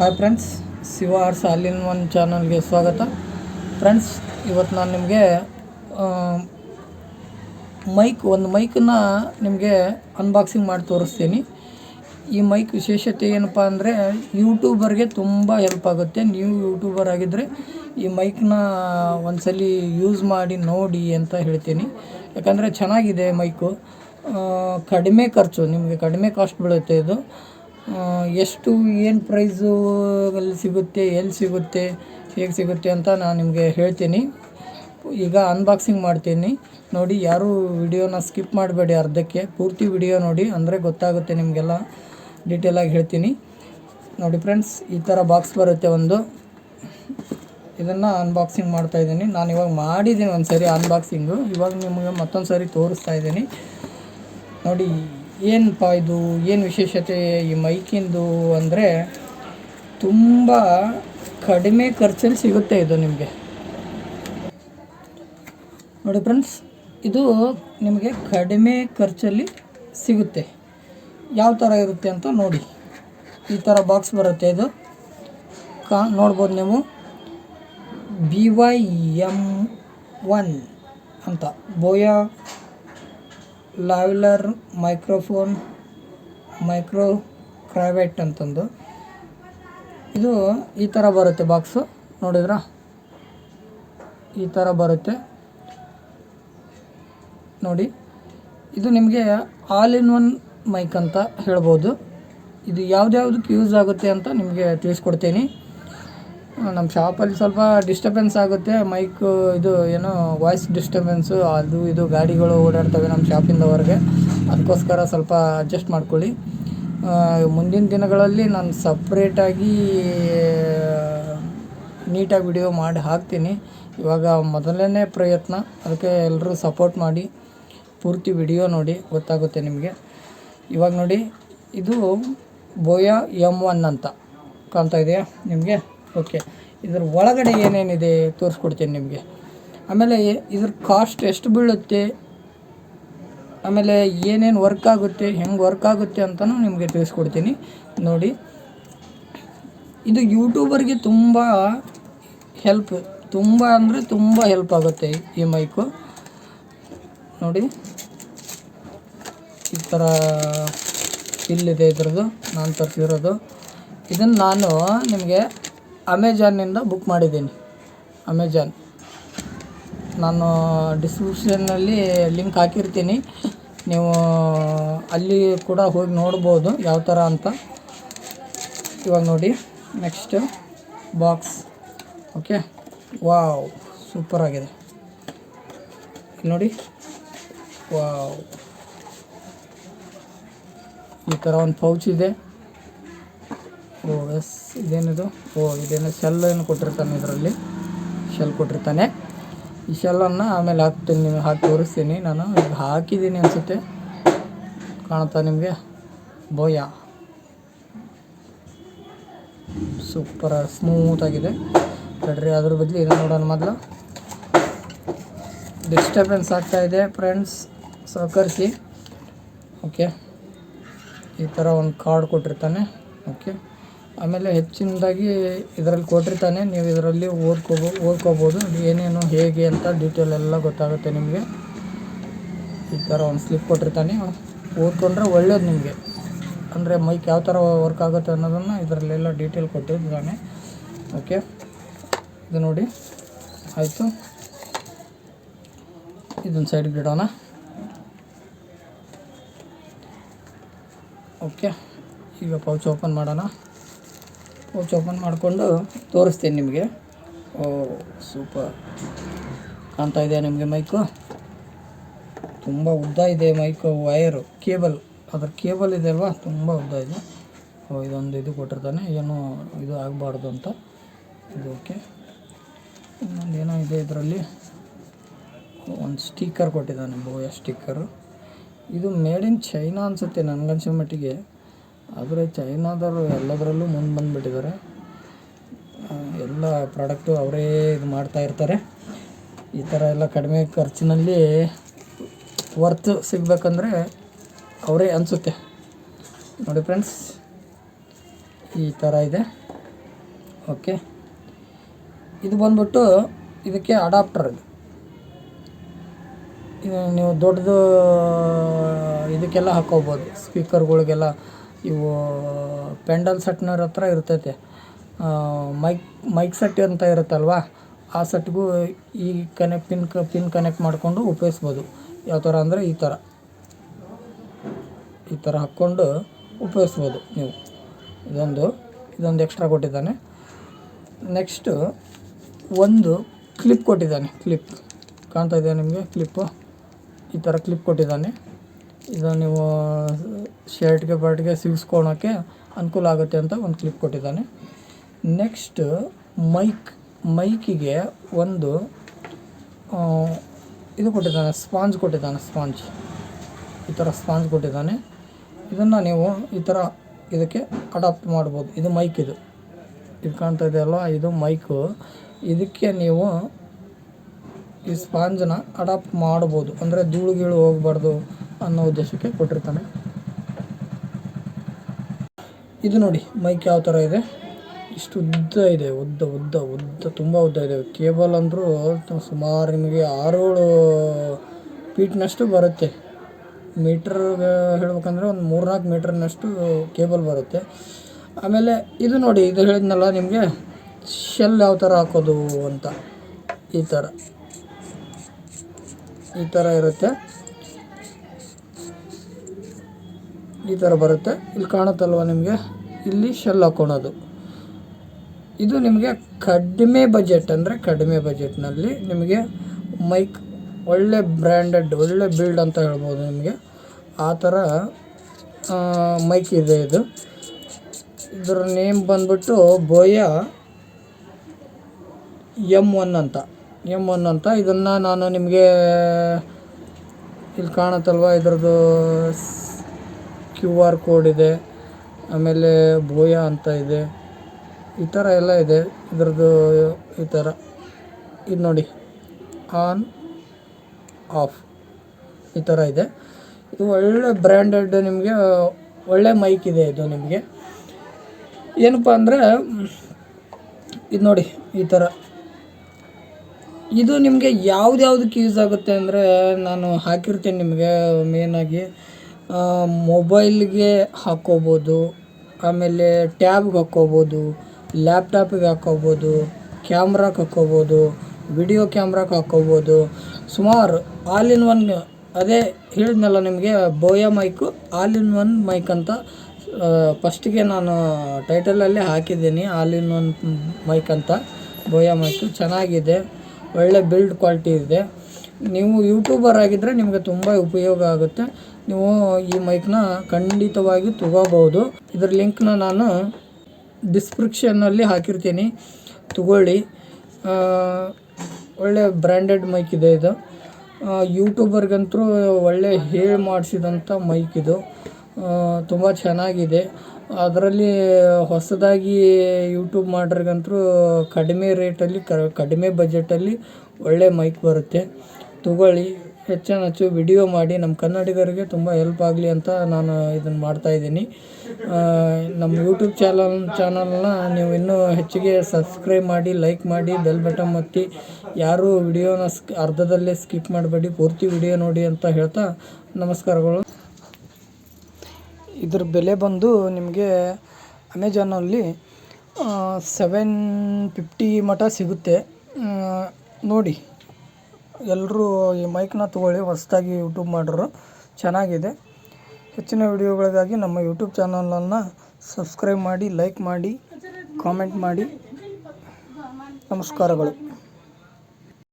Hi friends Shiva arts all in one ಚಾನಲ್ಗೆ ಸ್ವಾಗತ. Friends ಇವತ್ತು ನಾನು ನಿಮಗೆ ಮೈಕ್ ಒಂದು ಮೈಕನ್ನ ನಿಮಗೆ ಅನ್ಬಾಕ್ಸಿಂಗ್ ಮಾಡಿ ತೋರಿಸ್ತೀನಿ. ಈ ಮೈಕ್ ವಿಶೇಷತೆ ಏನಪ್ಪ ಅಂದರೆ ಯೂಟ್ಯೂಬರ್ಗೆ ತುಂಬ ಹೆಲ್ಪ್ ಆಗುತ್ತೆ. ನೀವು ಯೂಟ್ಯೂಬರ್ ಆಗಿದ್ದರೆ ಈ ಮೈಕ್ನ ಒಂದ್ಸಲಿ ಯೂಸ್ ಮಾಡಿ ನೋಡಿ ಅಂತ ಹೇಳ್ತೀನಿ. ಯಾಕಂದರೆ ಚೆನ್ನಾಗಿದೆ ಮೈಕು ಕಡಿಮೆ ಖರ್ಚು, ನಿಮಗೆ ಕಡಿಮೆ ಕಾಸ್ಟ್ ಬೀಳುತ್ತೆ ಇದು. ಎಷ್ಟು, ಏನು ಪ್ರೈಸು ಅಲ್ಲಿ ಸಿಗುತ್ತೆ, ಎಲ್ಲಿ ಸಿಗುತ್ತೆ, ಹೇಗೆ ಸಿಗುತ್ತೆ ಅಂತ ನಾನು ನಿಮಗೆ ಹೇಳ್ತೀನಿ. ಈಗ ಅನ್ಬಾಕ್ಸಿಂಗ್ ಮಾಡ್ತೀನಿ. ನೋಡಿ, ಯಾರೂ ವಿಡಿಯೋನ ಸ್ಕಿಪ್ ಮಾಡಬೇಡಿ ಅರ್ಧಕ್ಕೆ. ಪೂರ್ತಿ ವಿಡಿಯೋ ನೋಡಿ, ಅಂದರೆ ಗೊತ್ತಾಗುತ್ತೆ ನಿಮಗೆಲ್ಲ ಡೀಟೇಲಾಗಿ ಹೇಳ್ತೀನಿ. ನೋಡಿ ಫ್ರೆಂಡ್ಸ್ ಈ ಥರ ಬಾಕ್ಸ್ ಬರುತ್ತೆ ಒಂದು. ಇದನ್ನು ಅನ್ಬಾಕ್ಸಿಂಗ್ ಮಾಡ್ತಾ ಇದ್ದೀನಿ. ನಾನು ಇವಾಗ ಮಾಡಿದ್ದೀನಿ ಒಂದು ಸರಿ ಅನ್ಬಾಕ್ಸಿಂಗು ಇವಾಗ ನಿಮಗೆ ಮತ್ತೊಂದು ಸರಿ ತೋರಿಸ್ತಾ ಇದ್ದೀನಿ. ನೋಡಿ ಏನಪ್ಪ ಇದು? ಏನು ವಿಶೇಷತೆ ಈ ಮೈಕಿಂದು ಅಂದರೆ ತುಂಬ ಕಡಿಮೆ ಖರ್ಚಲ್ಲಿ ಸಿಗುತ್ತೆ ಇದು ನಿಮಗೆ. ನೋಡಿ ಫ್ರೆಂಡ್ಸ್ ಇದು ನಿಮಗೆ ಕಡಿಮೆ ಖರ್ಚಲ್ಲಿ ಸಿಗುತ್ತೆ. ಯಾವ ಥರ ಇರುತ್ತೆ ಅಂತ ನೋಡಿ. ಈ ಥರ ಬಾಕ್ಸ್ ಬರುತ್ತೆ ಇದು. ಕಾ, ನೋಡ್ಬೋದು ನೀವು. ಬಿ ವೈ ಎಂ ಒನ್ ಅಂತ. ಬೋಯಾ ಲಾವ್ಲರ್ ಮೈಕ್ರೋಫೋನ್, ಮೈಕ್ರೋ ಕ್ರಾವೆಟ್ ಅಂತಂದು. ಇದು ಈ ಥರ ಬರುತ್ತೆ ಬಾಕ್ಸು. ನೋಡಿದ್ರಾ? ಈ ಥರ ಬರುತ್ತೆ. ನೋಡಿ, ಇದು ನಿಮಗೆ ಆಲ್ ಇನ್ ಒನ್ ಮೈಕ್ ಅಂತ ಹೇಳ್ಬೋದು. ಇದು ಯಾವ್ದ್ಯಾವ್ದಕ್ಕೆ ಯೂಸ್ ಆಗುತ್ತೆ ಅಂತ ನಿಮಗೆ ತಿಳಿಸ್ಕೊಡ್ತೀನಿ. ನಮ್ಮ ಶಾಪಲ್ಲಿ ಸ್ವಲ್ಪ ಡಿಸ್ಟರ್ಬೆನ್ಸ್ ಆಗುತ್ತೆ. ಮೈಕ್ ಇದು ಏನೋ ವಾಯ್ಸ್ ಡಿಸ್ಟರ್ಬೆನ್ಸು ಅದು ಇದು ಗಾಡಿಗಳು ಓಡಾಡ್ತವೆ ನಮ್ಮ ಶಾಪಿಂದ ಹೊರಗೆ. ಅದಕ್ಕೋಸ್ಕರ ಸ್ವಲ್ಪ ಅಡ್ಜಸ್ಟ್ ಮಾಡ್ಕೊಳ್ಳಿ. ಮುಂದಿನ ದಿನಗಳಲ್ಲಿ ನಾನು ಸಪ್ರೇಟಾಗಿ ನೀಟಾಗಿ ವಿಡಿಯೋ ಮಾಡಿ ಹಾಕ್ತೀನಿ. ಇವಾಗ ಮೊದಲನೇ ಪ್ರಯತ್ನ, ಅದಕ್ಕೆ ಎಲ್ಲರೂ ಸಪೋರ್ಟ್ ಮಾಡಿ. ಪೂರ್ತಿ ವಿಡಿಯೋ ನೋಡಿ, ಗೊತ್ತಾಗುತ್ತೆ ನಿಮಗೆ. ಇವಾಗ ನೋಡಿ, ಇದು ಬೋಯಾ ಎಂ ಒನ್ ಅಂತ ಕಾಣ್ತಾ ಇದೆಯಾ ನಿಮಗೆ? ಓಕೆ. ಇದ್ರ ಒಳಗಡೆ ಏನೇನಿದೆ ತೋರಿಸ್ಕೊಡ್ತೀನಿ ನಿಮಗೆ. ಆಮೇಲೆ ಇದ್ರ ಕಾಸ್ಟ್ ಎಷ್ಟು ಬೀಳುತ್ತೆ? ಆಮೇಲೆ ಏನೇನು ವರ್ಕ್ ಆಗುತ್ತೆ, ಹೆಂಗೆ ವರ್ಕ್ ಆಗುತ್ತೆ ಅಂತಲೂ ನಿಮಗೆ ತಿಳಿಸ್ಕೊಡ್ತೀನಿ. ನೋಡಿ. ಇದು ಯೂಟ್ಯೂಬರ್ಗೆ ತುಂಬ ಹೆಲ್ಪ್ ತುಂಬ ಅಂದರೆ ತುಂಬ ಹೆಲ್ಪ್ ಆಗುತ್ತೆ ಈ ಮೈಕು ನೋಡಿ. ಈ ಥರ ಇಲ್ಲಿದೆ ಇದ್ರದ್ದು, ನಾನು ತರಿಸಿರೋದು. ಇದನ್ನು ನಾನು ನಿಮಗೆ ಅಮೆಜಾನ್ನಿಂದ ಬುಕ್ ಮಾಡಿದ್ದೀನಿ. ಅಮೆಜಾನ್ ನಾನು ಡಿಸ್ಕ್ರಿಪ್ಷನ್ನಲ್ಲಿ ಲಿಂಕ್ ಹಾಕಿರ್ತೀನಿ. ನೀವು ಅಲ್ಲಿ ಕೂಡ ಹೋಗಿ ನೋಡ್ಬೋದು ಯಾವ ಥರ ಅಂತ. ಇವಾಗ ನೋಡಿ next box okay wow super ಆಗಿದೆ. ನೋಡಿ. ವಾವ್ ಈ ಥರ ಒಂದು ಪೌಚ್ ಇದೆ. ಇದೇನಿದು? ಓ, ಇದೇನು ಶೆಲ್ ಏನು ಕೊಟ್ಟಿರ್ತಾನೆ ಇದರಲ್ಲಿ? ಶೆಲ್ ಕೊಟ್ಟಿರ್ತಾನೆ. ಈ ಶೆಲ್ಲನ್ನು ಆಮೇಲೆ ಹಾಕ್ತೀನಿ ನಿಮಗೆ, ಹಾಕಿ ತೋರಿಸ್ತೀನಿ. ನಾನು ಈಗ ಹಾಕಿದ್ದೀನಿ ಅನಿಸುತ್ತೆ. ಕಾಣುತ್ತಾ ನಿಮಗೆ? ಬೋಯಾ ಸೂಪರ್ ಸ್ಮೂತಾಗಿದೆ ತಡ್ರಿ, ಅದ್ರ ಬದಲು ಇದನ್ನು ನೋಡೋಣ ಮೊದಲು. ಡಿಸ್ಟರ್ಬೆನ್ಸ್ ಆಗ್ತಾ ಇದೆ ಫ್ರೆಂಡ್ಸ್ ಸಹಕರಿಸಿ. ಓಕೆ ಈ ಥರ ಒಂದು ಕಾರ್ಡ್ ಕೊಟ್ಟಿರ್ತಾನೆ. ಓಕೆ ಆಮೇಲೆ ಹೆಚ್ಚಿನದಾಗಿ ಇದರಲ್ಲಿ ಕೊಟ್ಟಿರ್ತಾನೆ ನೀವು ಇದರಲ್ಲಿ ಓದ್ಕೋಬೋ, ಓದ್ಕೋಬೋದು. ಏನೇನು, ಹೇಗೆ ಅಂತ ಡೀಟೇಲ್ ಎಲ್ಲ ಗೊತ್ತಾಗುತ್ತೆ ನಿಮಗೆ. ಈ ಥರ ಒಂದು ಸ್ಲಿಪ್ ಕೊಟ್ಟಿರ್ತಾನೆ ಓದ್ಕೊಂಡ್ರೆ ಒಳ್ಳೇದು ನಿಮಗೆ. ಅಂದರೆ ಮೈಕ್ ಯಾವ ಥರ ವರ್ಕ್ ಆಗುತ್ತೆ ಅನ್ನೋದನ್ನು ಇದರಲ್ಲೆಲ್ಲ ಡೀಟೇಲ್ ಕೊಟ್ಟಿರ್ತಾನೆ ಓಕೆ ಇದು ನೋಡಿ. ಆಯಿತು. ಇದೊಂದು ಸೈಡ್ಗೆ ಬಿಡೋಣ. ಓಕೆ ಈಗ ಪೌಚ್ ಓಪನ್ ಮಾಡೋಣ. ಪೌಚ್ ಓಪನ್ ಮಾಡಿಕೊಂಡು ತೋರಿಸ್ತೀನಿ ನಿಮಗೆ. Oh, super. ಕಾಣ್ತಾ ಇದೆಯಾ ನಿಮಗೆ ಮೈಕು? ತುಂಬ ಉದ್ದ ಇದೆ ಮೈಕು ವಯರು ಕೇಬಲ್. ಅದರ ಕೇಬಲ್ ಇದೆ ಅಲ್ವಾ? ತುಂಬ ಉದ್ದ ಇದೆ. ಓ, ಇದೊಂದು ಇದು ಕೊಟ್ಟಿರ್ತಾನೆ. ಏನು ಇದು ಆಗಬಾರ್ದು ಅಂತ. ಇದು ಓಕೆ. ಇನ್ನೊಂದು ಏನೋ ಇದೆ ಇದರಲ್ಲಿ. ಒಂದು ಸ್ಟಿಕ್ಕರ್ ಕೊಟ್ಟಿದ್ದಾನೆ ಬೋಯ ಸ್ಟಿಕ್ಕರು. ಇದು ಮೇಡ್ ಇನ್ ಚೈನಾ ಅನಿಸುತ್ತೆ ನನಗನ್ಸೋ ಮಟ್ಟಿಗೆ. ಆದರೆ ಚೈನಾದವರು ಎಲ್ಲದರಲ್ಲೂ ಮುಂದೆ ಬಂದುಬಿಟ್ಟಿದ್ದಾರೆ. ಎಲ್ಲ ಪ್ರಾಡಕ್ಟು ಅವರೇ ಇದು ಮಾಡ್ತಾ ಇರ್ತಾರೆ. ಈ ಥರ ಎಲ್ಲ ಕಡಿಮೆ ಖರ್ಚಿನಲ್ಲಿ ವರ್ತ್ ಸಿಗಬೇಕಂದ್ರೆ ಅವರೇ ಅನಿಸುತ್ತೆ. ನೋಡಿ ಫ್ರೆಂಡ್ಸ್ ಈ ಥರ ಇದೆ. ಓಕೆ ಇದು ಬಂದ್ಬಿಟ್ಟು ಇದಕ್ಕೆ ಅಡಾಪ್ಟರ್ ಇದು. ನೀವು ದೊಡ್ಡದು ಇದಕ್ಕೆಲ್ಲ ಹಾಕೋಬೋದು. ಸ್ಪೀಕರ್ಗಳಿಗೆಲ್ಲ ಇವು ಪೆಂಡಲ್ ಸೆಟ್ನವ್ರ ಹತ್ರ ಇರ್ತೈತೆ. ಮೈಕ್ ಮೈಕ್ ಸೆಟ್ ಅಂತ ಇರುತ್ತಲ್ವ? ಆ ಸೆಟ್ಗೂ ಈ ಕನೆಕ್ಟ್ ಪಿನ್ ಕ ಪಿನ್ ಕನೆಕ್ಟ್ ಮಾಡಿಕೊಂಡು ಉಪಯೋಗಿಸ್ಬೋದು. ಯಾವ ಥರ ಅಂದರೆ ಈ ಥರ. ಈ ಥರ ಹಾಕ್ಕೊಂಡು ಉಪಯೋಗಿಸ್ಬೋದು ನೀವು. ಇದೊಂದು ಇದೊಂದು ಎಕ್ಸ್ಟ್ರಾ ಕೊಟ್ಟಿದ್ದಾನೆ. ನೆಕ್ಸ್ಟು ಒಂದು ಕ್ಲಿಪ್ ಕೊಟ್ಟಿದ್ದಾನೆ ಕ್ಲಿಪ್ ಕಾಣ್ತಾ ಇದೆಯಾ ನಿಮಗೆ ಕ್ಲಿಪ್ಪು ಈ ಥರ ಕ್ಲಿಪ್ ಕೊಟ್ಟಿದ್ದಾನೆ. ಇದು ನೀವು ಶರ್ಟ್ಗೆ ಬರ್ಟ್ಗೆ ಸಿಗಿಸ್ಕೊಳೋಕ್ಕೆ ಅನುಕೂಲ ಆಗುತ್ತೆ ಅಂತ ಒಂದು ಕ್ಲಿಪ್ ಕೊಟ್ಟಿದ್ದಾನೆ. ನೆಕ್ಸ್ಟ್, ಮೈಕ್, ಮೈಕಿಗೆ ಒಂದು ಇದು ಕೊಟ್ಟಿದ್ದಾನೆ, ಸ್ಪಾಂಜ್ ಕೊಟ್ಟಿದ್ದಾನೆ, ಸ್ಪಾಂಜ್. ಈ ಥರ ಸ್ಪಾಂಜ್ ಕೊಟ್ಟಿದ್ದಾನೆ. ಇದನ್ನು ನೀವು ಈ ಥರ ಇದಕ್ಕೆ ಅಡಾಪ್ಟ್ ಮಾಡ್ಬೋದು. ಇದು ಮೈಕ್ ಇದು. ಇದು ಕಾಣ್ತಾ ಇದೆಯಲ್ಲ ಇದು ಮೈಕು. ಇದಕ್ಕೆ ನೀವು ಈ ಸ್ಪಾಂಜನ್ನ ಅಡಾಪ್ಟ್ ಮಾಡ್ಬೋದು. ಅಂದರೆ ಧೂಳು ಗೀಳು ಹೋಗ್ಬಾರ್ದು. ಅನ್ನೋ ಉದ್ದೇಶಕ್ಕೆ ಕೊಟ್ಟಿರ್ತಾನೆ. ಇದು ನೋಡಿ ಮೈಕ್ ಯಾವ ಥರ ಇದೆ? ಇಷ್ಟು ಉದ್ದ ಇದೆ, ಉದ್ದ ಉದ್ದ ಉದ್ದ, ತುಂಬ ಉದ್ದ ಇದೆ. ಕೇಬಲ್ ಅಂದರೂ ಸುಮಾರು ನಿಮಗೆ ಆರೇಳು ಫೀಟ್ನಷ್ಟು ಬರುತ್ತೆ. ಮೀಟ್ರ್ ಹೇಳ್ಬೇಕಂದ್ರೆ ಒಂದು ಮೂರ್ನಾಲ್ಕು ಮೀಟ್ರ್ನಷ್ಟು ಕೇಬಲ್ ಬರುತ್ತೆ. ಆಮೇಲೆ ಇದು ನೋಡಿ, ಇದು ಹೇಳಿದ್ನಲ್ಲ ನಿಮಗೆ, ಶೆಲ್ ಯಾವ ಥರ ಹಾಕೋದು ಅಂತ. ಈ ಥರ ಈ ಥರ ಇರುತ್ತೆ. ಈ ಥರ ಬರುತ್ತೆ. ಇಲ್ಲಿ ಕಾಣುತ್ತಲ್ವ ನಿಮಗೆ? ಇಲ್ಲಿ ಶೆಲ್ ಹಾಕೊಳೋದು ಇದು ನಿಮಗೆ ಕಡಿಮೆ ಬಜೆಟ್ ಅಂದರೆ ಕಡಿಮೆ ಬಜೆಟ್ನಲ್ಲಿ ನಿಮಗೆ ಮೈಕ್ ಒಳ್ಳೆ ಬ್ರ್ಯಾಂಡೆಡ್ ಒಳ್ಳೆ ಬಿಲ್ಡ್ ಅಂತ ಹೇಳ್ಬೋದು ನಿಮಗೆ. ಆ ಥರ ಮೈಕ್ ಇದೆ ಇದು. ಇದರ ನೇಮ್ ಬಂದ್ಬಿಟ್ಟು ಬೋಯ ಎಂ ಒನ್ ಅಂತ. ಎಂ ಒನ್ ಅಂತ. ಇದನ್ನು ನಾನು ನಿಮಗೆ, ಇಲ್ಲಿ ಕಾಣುತ್ತಲ್ವ ಇದ್ರದ್ದು ಕ್ಯೂ ಆರ್ ಕೋಡ್ ಇದೆ, ಆಮೇಲೆ ಬೋಯಾ ಅಂತ ಇದೆ, ಈ ಥರ ಎಲ್ಲ ಇದೆ, ಇದ್ರದ್ದು ಈ ಥರ ಇದು ನೋಡಿ ಆನ್ ಆಫ್ ಈ ಥರ ಇದೆ. ಇದು ಒಳ್ಳೆ ಬ್ರ್ಯಾಂಡೆಡ್ ನಿಮಗೆ, ಒಳ್ಳೆ ಮೈಕ್ ಇದೆ ಇದು ನಿಮಗೆ. ಏನಪ್ಪ ಅಂದರೆ, ಇದು ನೋಡಿ, ಈ ಥರ ಇದು ನಿಮಗೆ ಯಾವ್ದ್ಯಾವ್ದಕ್ಕೆ ಯೂಸ್ ಆಗುತ್ತೆ ಅಂದರೆ, ನಾನು ಹಾಕಿರ್ತೀನಿ ನಿಮಗೆ ಮೇನಾಗಿ ಮೊಬೈಲ್ಗೆ ಹಾಕ್ಕೋಬೋದು, ಆಮೇಲೆ ಟ್ಯಾಬ್ಗೆ ಹಾಕ್ಕೋಬೋದು, ಲ್ಯಾಪ್ಟಾಪಿಗೆ ಹಾಕ್ಕೋಬೋದು, ಕ್ಯಾಮ್ರಾಗೆ ಹಾಕ್ಕೋಬೋದು, ವಿಡಿಯೋ ಕ್ಯಾಮ್ರಾಗೆ ಹಾಕ್ಕೋಬೋದು. ಸುಮಾರು ಆಲ್ ಇನ್ ಒನ್ ಅದೇ ಹೇಳಿದ್ನಲ್ಲ ನಿಮಗೆ Boya mic all in one mic ಅಂತ ಫಸ್ಟಿಗೆ ನಾನು ಟೈಟಲಲ್ಲೇ ಹಾಕಿದ್ದೀನಿ ಆಲ್ ಇನ್ ಒನ್ ಮೈಕ್ ಅಂತ ಬೋಯ ಮೈಕು ಚೆನ್ನಾಗಿದೆ, ಒಳ್ಳೆ ಬಿಲ್ಡ್ ಕ್ವಾಲಿಟಿ ಇದೆ. ನೀವು ಯೂಟ್ಯೂಬರ್ ಆಗಿದ್ದರೆ ನಿಮಗೆ ತುಂಬ ಉಪಯೋಗ ಆಗುತ್ತೆ. ನೀವು ಈ ಮೈಕ್ನ ಖಂಡಿತವಾಗಿ ತಗೋಬೋದು ಇದರ ಲಿಂಕ್ನ ನಾನು ಡಿಸ್ಕ್ರಿಪ್ಷನ್ನಲ್ಲಿ ಹಾಕಿರ್ತೀನಿ. ತಗೊಳ್ಳಿ. ಒಳ್ಳೆ ಬ್ರ್ಯಾಂಡೆಡ್ ಮೈಕ್ ಇದೆ ಇದು. ಯೂಟ್ಯೂಬರ್ಗಂತೂ ಒಳ್ಳೆ ಹೇಳಿ ಮಾಡಿಸಿದಂಥ ಮೈಕ್ ಇದು. ತುಂಬ ಚೆನ್ನಾಗಿದೆ. ಅದರಲ್ಲಿ ಹೊಸದಾಗಿ ಯೂಟ್ಯೂಬ್ ಮಾಡ್ರಿಗಂತೂ ಕಡಿಮೆ ರೇಟಲ್ಲಿ ಕಡಿಮೆ ಬಜೆಟಲ್ಲಿ ಒಳ್ಳೆ ಮೈಕ್ ಬರುತ್ತೆ. ತಗೊಳ್ಳಿ. ಹೆಚ್ಚಿನ ಹೆಚ್ಚು ವಿಡಿಯೋ ಮಾಡಿ ನಮ್ಮ ಕನ್ನಡಿಗರಿಗೆ ತುಂಬ ಹೆಲ್ಪ್ ಆಗಲಿ ಅಂತ ನಾನು ಇದನ್ನು ಮಾಡ್ತಾಯಿದ್ದೀನಿ ನಮ್ಮ ಯೂಟ್ಯೂಬ್ ಚಾನಲ್ ಚಾನಲ್ನ ನೀವು ಇನ್ನೂ ಹೆಚ್ಚಿಗೆ ಸಬ್ಸ್ಕ್ರೈಬ್ ಮಾಡಿ ಲೈಕ್ ಮಾಡಿ ಬೆಲ್ ಬಟನ್ ಒತ್ತಿ. ಯಾರೂ ವಿಡಿಯೋನ ಸ್ಕ್ ಅರ್ಧದಲ್ಲೇ ಸ್ಕಿಪ್ ಮಾಡಬೇಡಿ, ಪೂರ್ತಿ ವಿಡಿಯೋ ನೋಡಿ ಅಂತ ಹೇಳ್ತಾ ನಮಸ್ಕಾರಗಳು. ಇದ್ರ ಬೆಲೆ ಬಂದು ನಿಮಗೆ ಅಮೆಜಾನಲ್ಲಿ ಸೆವೆನ್ ಫಿಫ್ಟಿ ಮಟ ಸಿಗುತ್ತೆ. ನೋಡಿ. ಎಲ್ಲರೂ ಈ ಮೈಕ್ನ ತೊಗೊಳ್ಳಿ, ಹೊಸ್ದಾಗಿ ಯೂಟ್ಯೂಬ್ ಮಾಡಿರು. ಚೆನ್ನಾಗಿದೆ. ಹೆಚ್ಚಿನ ವಿಡಿಯೋಗಳಿಗಾಗಿ ನಮ್ಮ ಯೂಟ್ಯೂಬ್ ಚಾನಲನ್ನು ಸಬ್ಸ್ಕ್ರೈಬ್ ಮಾಡಿ ಲೈಕ್ ಮಾಡಿ ಕಾಮೆಂಟ್ ಮಾಡಿ. ನಮಸ್ಕಾರಗಳು.